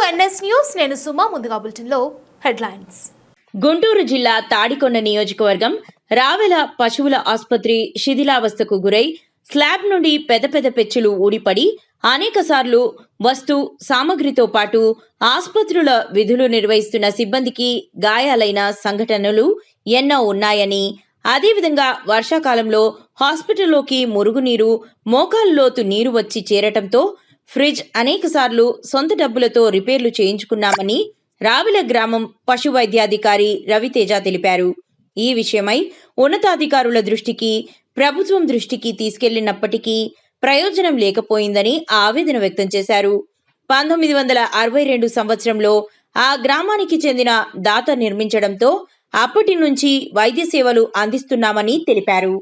NS news నేను సుమా ముందుగా బులెటిన్లో హెడ్లైన్స్. గుంటూరు జిల్లా తాడికొండ నియోజకవర్గం రావెల పశువుల ఆసుపత్రి శిథిలావస్థకు గురై స్లాబ్ నుండి పెద్ద పెద్ద పెచ్చులు ఊడిపడి అనేకసార్లు వస్తు సామగ్రితో పాటు ఆసుపత్రుల విధులు నిర్వహిస్తున్న సిబ్బందికి గాయాలైన సంఘటనలు ఎన్నో ఉన్నాయని అదేవిధంగా వర్షాకాలంలో హాస్పిటల్లోకి మురుగునీరు మోకాలు లోతు నీరు వచ్చి చేరటంతో ఫ్రిడ్జ్ అనేకసార్లు సొంత డబ్బులతో రిపేర్లు చేయించుకున్నామని రావిల గ్రామం పశు వైద్యాధికారి రవితేజ తెలిపారు. ఈ విషయమై ఉన్నతాధికారుల దృష్టికి ప్రభుత్వం దృష్టికి తీసుకెళ్ళినప్పటికీ ప్రయోజనం లేకపోయిందని ఆవేదన వ్యక్తం చేశారు. పంతొమ్మిది వందల అరవై రెండు సంవత్సరంలో ఆ గ్రామానికి చెందిన దాత నిర్మించడంతో అప్పటి నుంచి వైద్య సేవలు అందిస్తున్నామని తెలిపారు.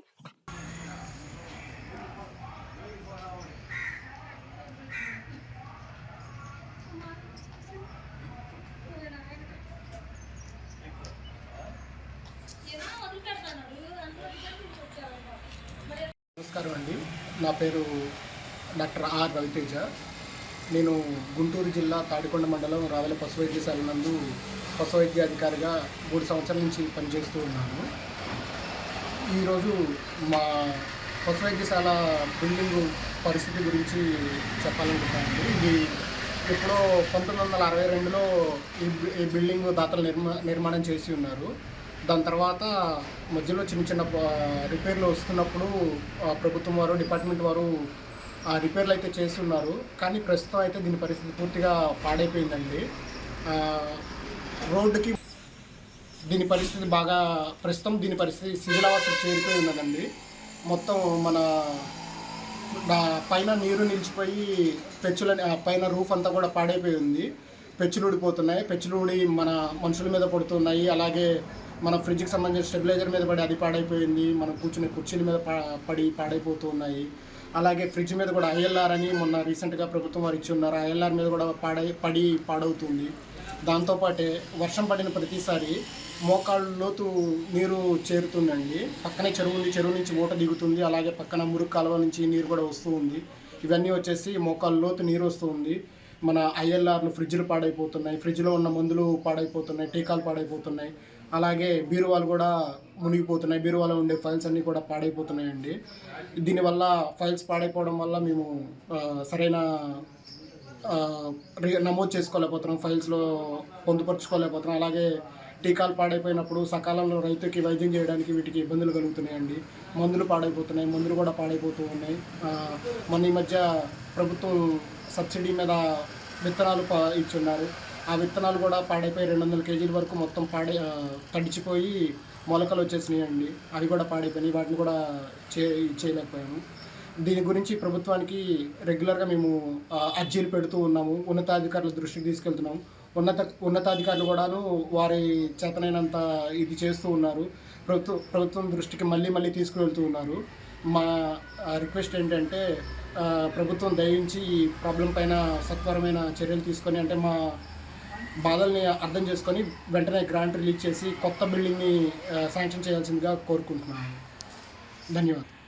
నమస్కారం అండి. నా పేరు డాక్టర్ ఆర్ రవితేజ. నేను గుంటూరు జిల్లా తాడికొండ మండలం రావెల పశు వైద్యశాల నందు పశు వైద్యాధికారిగా మూడు సంవత్సరాల నుంచి పనిచేస్తూ ఉన్నాను. ఈరోజు మా పశు వైద్యశాల బిల్డింగ్ పరిస్థితి గురించి చెప్పాలనుకుంటున్నాను ఇది ఎప్పుడో పంతొమ్మిది వందల అరవై రెండులో ఈ ఈ బిల్డింగ్ దాతలు నిర్మా నిర్మాణం చేసి ఉన్నారు. దాని తర్వాత మధ్యలో చిన్న చిన్న రిపేర్లు వస్తున్నప్పుడు ప్రభుత్వం వారు డిపార్ట్మెంట్ వారు ఆ రిపేర్లు అయితే చేస్తున్నారు. కానీ ప్రస్తుతం అయితే దీని పరిస్థితి పూర్తిగా పాడైపోయిందండి. రోడ్డుకి దీని పరిస్థితి బాగా ప్రస్తుతం దీని పరిస్థితి శిథిలావస్థ చేరిపోయి ఉన్నదండి. మొత్తం మన పైన నీరు నిలిచిపోయి పెచ్చుల ఆ పైన రూఫ్ అంతా కూడా పాడైపోయి ఉంది. పెచ్చులు ఊడిపోతున్నాయి. పెచ్చులు ఊడి మన మనుషుల మీద పడుతున్నాయి. అలాగే మన ఫ్రిడ్జ్కి సంబంధించిన స్టెబిలైజర్ మీద పడి అది పాడైపోయింది మనం కూర్చునే కుర్చీల మీద పడి పాడైపోతూ ఉన్నాయి అలాగే ఫ్రిడ్జ్ మీద కూడా ఐఎల్ఆర్ అని మొన్న రీసెంట్గా ప్రభుత్వం వారు ఇచ్చి ఉన్నారు. ఐఎల్ఆర్ మీద కూడా పాడై పడి పాడవుతుంది. దాంతోపాటే వర్షం పడిన ప్రతిసారి మోకాళ్ళ లోతు నీరు చేరుతుందండి. పక్కనే చెరువు ఉంది చెరువు నుంచి మూట దిగుతుంది. అలాగే పక్కన మురుగు కాలువ నుంచి నీరు కూడా వస్తూ ఉంది. ఇవన్నీ వచ్చేసి మోకాళ్ళ లోతు నీరు వస్తూ ఉంది. మన ఐఎల్ఆర్లు ఫ్రిడ్జ్లు పాడైపోతున్నాయి. ఫ్రిడ్జ్లో ఉన్న మందులు పాడైపోతున్నాయి టీకాలు పాడైపోతున్నాయి. అలాగే బీరువాలు కూడా మునిగిపోతున్నాయి. బీరువాలో ఉండే ఫైల్స్ అన్నీ కూడా పాడైపోతున్నాయండి. దీనివల్ల ఫైల్స్ పాడైపోవడం వల్ల మేము సరైన రి- నమోదు చేసుకోలేకపోతున్నాం. ఫైల్స్లో పొందుపరుచుకోలేకపోతున్నాం. అలాగే టీకాలు పాడైపోయినప్పుడు సకాలంలో రైతుకి వైద్యం చేయడానికి వీటికి ఇబ్బందులు కలుగుతున్నాయండి. మందులు పాడైపోతున్నాయి. మందులు కూడా పాడైపోతూ ఉన్నాయి. మొన్న ఈ మధ్య ప్రభుత్వం సబ్సిడీ మీద విత్తనాలు ఇచ్చున్నారు. ఆ విత్తనాలు కూడా పాడైపోయి రెండు వందల కేజీల వరకు మొత్తం పాడై తడిచిపోయి మొలకలు వచ్చేసినాయి అండి అవి కూడా పాడైపోయినాయి. వాటిని కూడా చే చేయలేకపోయాము. దీని గురించి ప్రభుత్వానికి రెగ్యులర్గా మేము అర్జీలు పెడుతూ ఉన్నాము. ఉన్నతాధికారుల దృష్టికి తీసుకెళ్తున్నాము ఉన్నత ఉన్నతాధికారులు కూడాను వారి చేతనైనంత ఇది చేస్తూ ఉన్నారు. ప్రభుత్వ ప్రభుత్వం దృష్టికి మళ్ళీ మళ్ళీ తీసుకువెళ్తూ ఉన్నారు. మా రిక్వెస్ట్ ఏంటంటే ప్రభుత్వం దయించి ఈ ప్రాబ్లం పైన సత్వరమైన చర్యలు తీసుకొని అంటే మా బాధల్ని అర్థం చేసుకొని వెంటనే గ్రాంట్ రిలీజ్ చేసి కొత్త బిల్డింగ్ని శాంక్షన్ చేయాల్సిందిగా కోరుకుంటున్నాను. ధన్యవాదాలు.